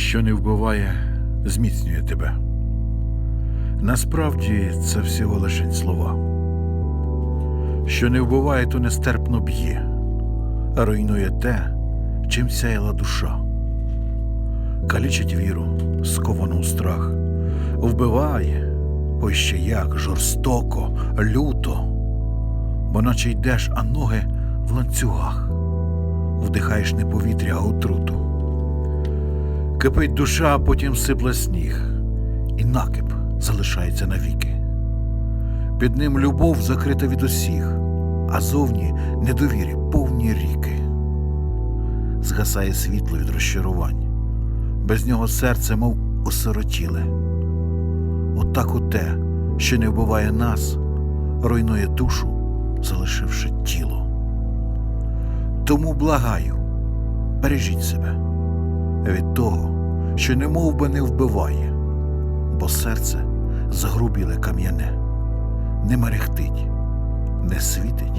що не вбиває, зміцнює тебе. Насправді це всього лише слова. Що не вбиває, то нестерпно б'є, а руйнує те, чим сяяла душа. Калічить віру, сковану у страх, вбиває, ой ще як жорстоко, люто, бо наче йдеш, а ноги в ланцюгах, вдихаєш не повітря, а отруту. Кипить душа, а потім сипле сніг, і накип залишається навіки. Під ним любов закрита від усіх, а зовні недовірі повні ріки. Згасає світло від розчарувань, без нього серце, мов осиротіле. Отак у те, що не вбиває нас, руйнує душу, залишивши тіло. Тому благаю, бережіть себе від того, що не би не вбиває, бо серце загрубіле кам'яне, не мерехтить, не світить.